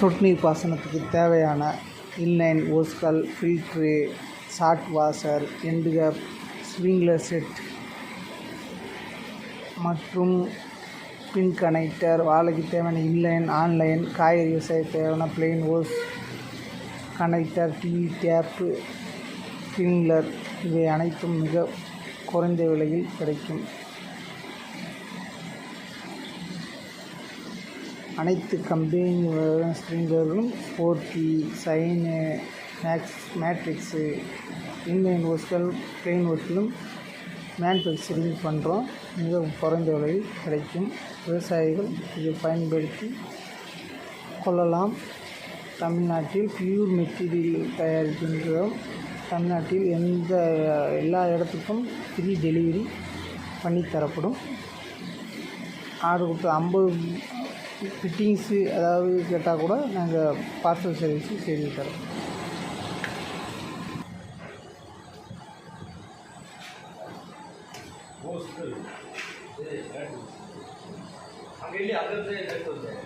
சொட்டு நீர் பாசனத்துக்கு தேவையான இன்லைன் ஓஸ்கள் ஃபில்ட்ரு சாட் வாஷர் எண்டு கேப் செட் மற்றும் பின் கனெக்டர் வாழைக்கு தேவையான இன்லைன் ஆன்லைன் காய்கறி விவசாய தேவையான plain hose connector TV tape sprinkler இவை அனைத்தும் மிக குறைந்த விலையில் கிடைக்கும். அனைத்து கம்பெனி ஸ்ப்ரிங்க்லர்களும் forty sign max matrix inline ஓஸ்கள் பிளெயின் ஒர்க்கிலும் மேனுஃபேக்சரிங் பண்ணுறோம் மிக குறைந்த விலையில் கிடைக்கும். விவசாயிகள் இதை பயன்படுத்தி கொள்ளலாம். தமிழ்நாட்டில் பியூர் மெட்டீரியல் தயாரிக்கின்றோம். தமிழ்நாட்டில் எந்த எல்லா இடத்துக்கும் ஃப்ரீ டெலிவரி பண்ணி தரப்படும். ஆர்டர் கொடுத்து ஐம்பது ஃபிட்டிங்ஸு அதாவது கேட்டால் கூட நாங்கள் பார்சல் சர்வீஸு செய்து தரோம். அங்கே இல்லை அங்கே